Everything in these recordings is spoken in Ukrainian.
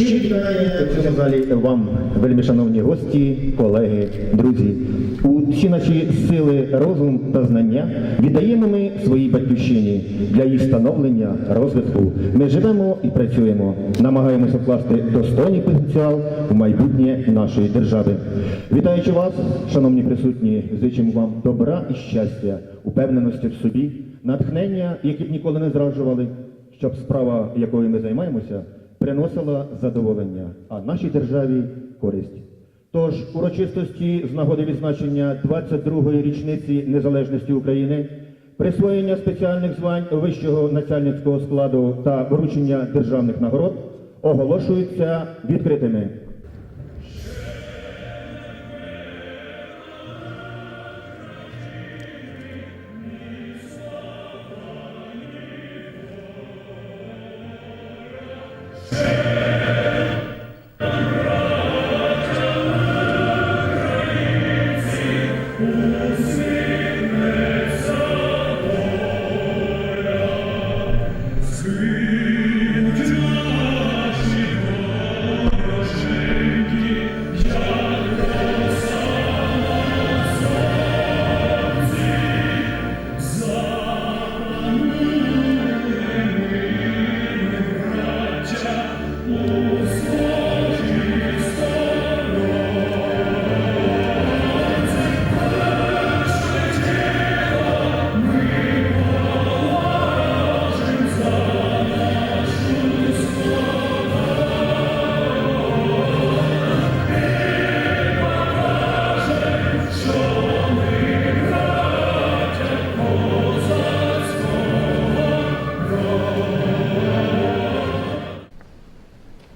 Цьому залі вам, вельми шановні гості, колеги, друзі. У всі наші сили, розум та знання віддаємо ми своїй батьківщині для її становлення, розвитку. Ми живемо і працюємо, намагаємося вкласти достойний потенціал у майбутнє нашої держави. Вітаючи вас, шановні присутні, зичимо вам добра і щастя, упевненості в собі, натхнення, які б ніколи не зраджували, щоб справа, якою ми займаємося, приносила задоволення, а нашій державі користь. Тож урочистості з нагоди відзначення 22-ї річниці незалежності України, присвоєння спеціальних звань вищого начальницького складу та вручення державних нагород оголошуються відкритими.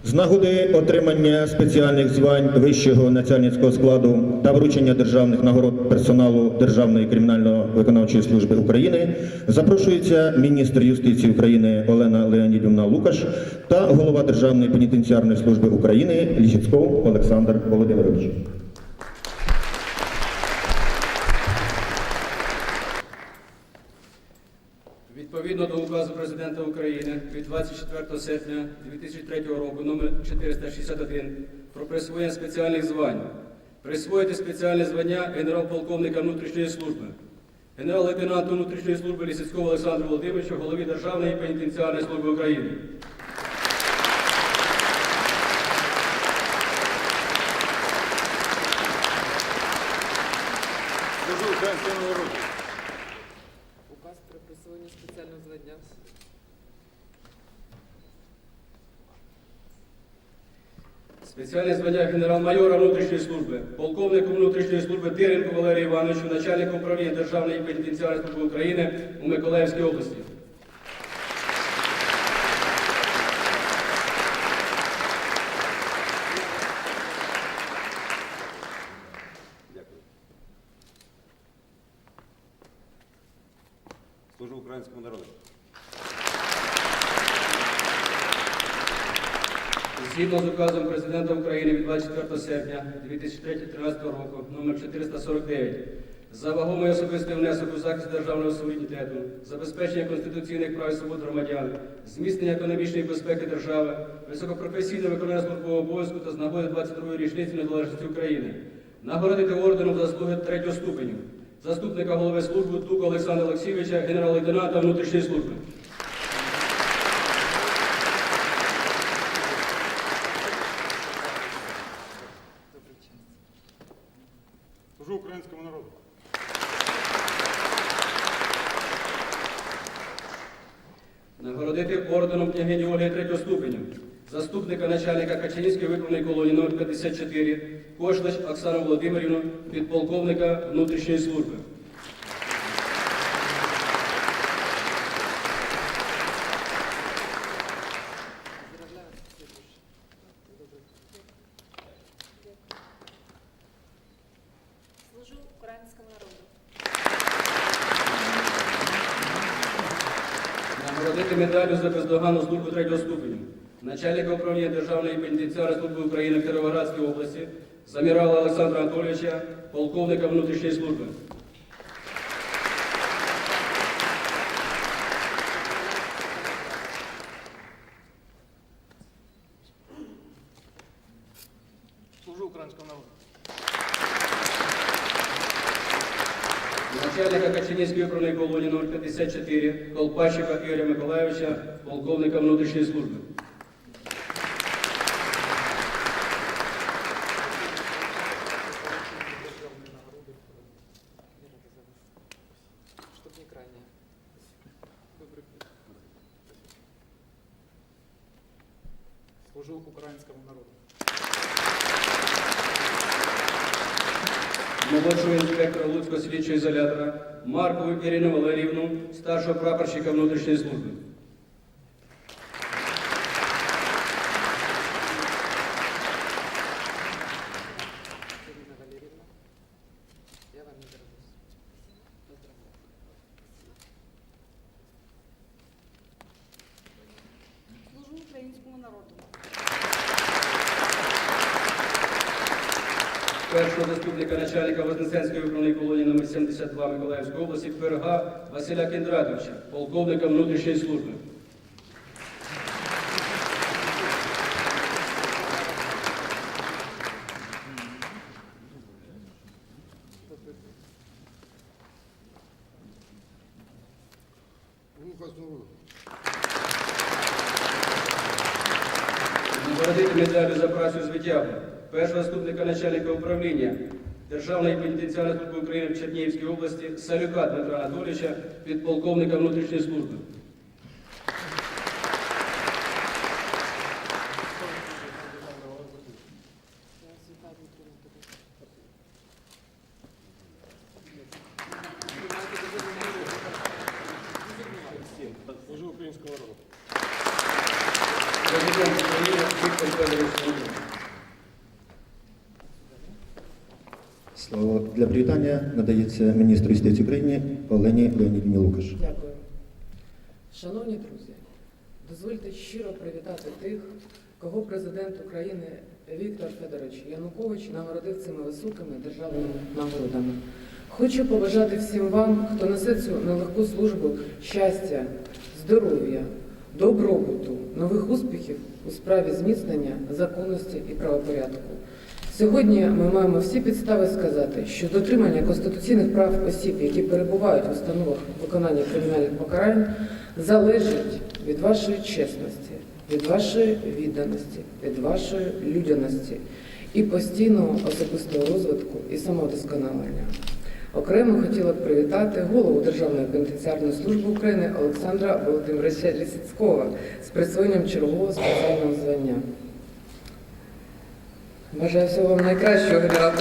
З нагоди отримання спеціальних звань вищого начальницького складу та вручення державних нагород персоналу Державної кримінально-виконавчої служби України запрошується міністр юстиції України Олена Леонідівна Лукаш та голова Державної пенітенціарної служби України Лісіцьков Олександр Володимирович. Відповідно до указу Президента України від 24 серпня 2003 року номер 461 про присвоєння спеціальних звань. Присвоїти спеціальне звання генерал-полковника внутрішньої служби, генерал-лейтенанту внутрішньої служби Лісицького Олександру Володимировичу, голові Державної пенітенціарної служби України. Служу. Спеціальне звання генерал-майора внутрішньої служби, полковнику внутрішньої служби Тиренку Валерію Івановичу, начальнику управління Державної пенітенціарної служби України у Миколаївській області. Дякую. Служу українському народу. Згідно з указом Президента України від 24 серпня 2013 року номер 449 за вагомий особистий внесок у захист державного суверенітету, забезпечення конституційних прав і свобод громадян, зміцнення економічної безпеки держави, високопрофесійне виконання службового обов'язку та з нагоди 22-ї річниці незалежності України, нагородити орденом заслуги третього ступеню, заступника голови служби Тука Олександра Олексійовича, генерал-лейтенанта внутрішньої служби. Служу українському народу. Нагородити орденом княгині Ольги третього ступеня, заступника начальника Качинівської виправної колонії номер 54 Кошлич Оксану Володимирівну, підполковника внутрішньої служби. Поздравляю, Сергій. Служу українському народу. Нагородити медаллю за бездоганну службу третього ступеня начальника управління Державної пенітенціарної служби України в Кіровоградській області, замірала Олександра Анатолійовича, полковника внутрішньої служби. Начальника Качинівської управління колонії номер 54 Колпачика Ігоря Миколайовича, полковника внутрішньої служби. Служу українському народу. Молодшого інспектора Луцького слідчого ізолятора Маркову Ірину Валерьевну, старшого прапорщика внутрішньої служби. Ирина Валерьевна, я вам не дорогусь. Поздравляю. Служу українському народу. Першого заступника начальника Вознесенської управління колонії номер 72 Миколаївської області Перга Василя Кіндратовича, полковника внутрішньої служби. Нагородити медаллю за працю з витягу першого заступника начальника управління Державної пенітенціарної служби України в Чернігівській області Салюка Дмитра Анатолійовича, підполковника внутрішньої служби. Президент України Віктор Федорович Янукович. Слово для привітання надається міністру юстиції України Олені Леонідівні Лукаш. Дякую. Шановні друзі, дозвольте щиро привітати тих, кого президент України Віктор Федорович Янукович нагородив цими високими державними нагородами. Хочу побажати всім вам, хто несе цю нелегку службу, щастя, здоров'я, добробуту, нових успіхів у справі зміцнення законності і правопорядку. Сьогодні ми маємо всі підстави сказати, що дотримання конституційних прав осіб, які перебувають в установах виконання кримінальних покарань, залежить від вашої чесності, від вашої відданості, від вашої людяності і постійного особистого розвитку і самовдосконалення. Окремо хотіла б привітати голову Державної пенітенціарної служби України Олександра Володимировича Лісицького з присвоєнням чергового спеціального звання. Бажаю всього вам найкращого, генерал.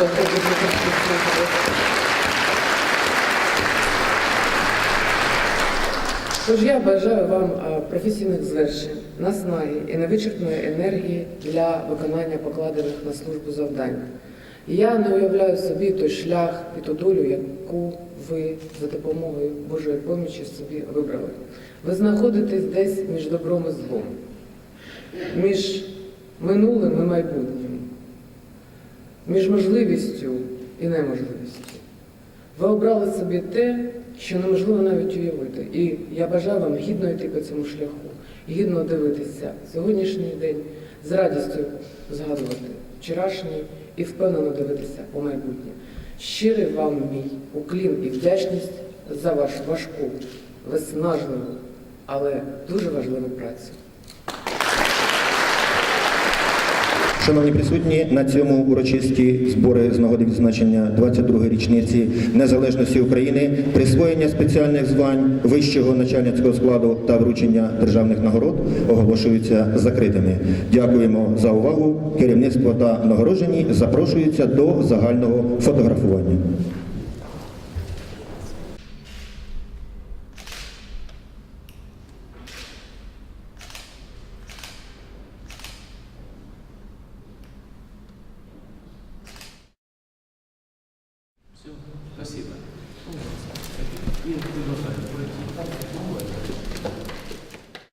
Тож я бажаю вам професійних звершень, наснаги і невичерпної енергії для виконання покладених на службу завдань. Я не уявляю собі той шлях і ту долю, яку ви за допомогою Божої помічі собі вибрали. Ви знаходитесь десь між добром і злом, між минулим і майбутнім, між можливістю і неможливістю. Ви обрали собі те, що неможливо навіть уявити. І я бажаю вам гідно йти по цьому шляху, гідно дивитися сьогоднішній день, з радістю згадувати вчорашній і впевнено дивитися у майбутнє. Щирий вам мій уклін і вдячність за вашу важку, виснажливу, але дуже важливу працю. Шановні присутні, на цьому урочисті збори з нагоди відзначення 22-ї річниці незалежності України, присвоєння спеціальних звань вищого начальницького складу та вручення державних нагород оголошуються закритими. Дякуємо за увагу. Керівництво та нагороджені запрошуються до загального фотографування.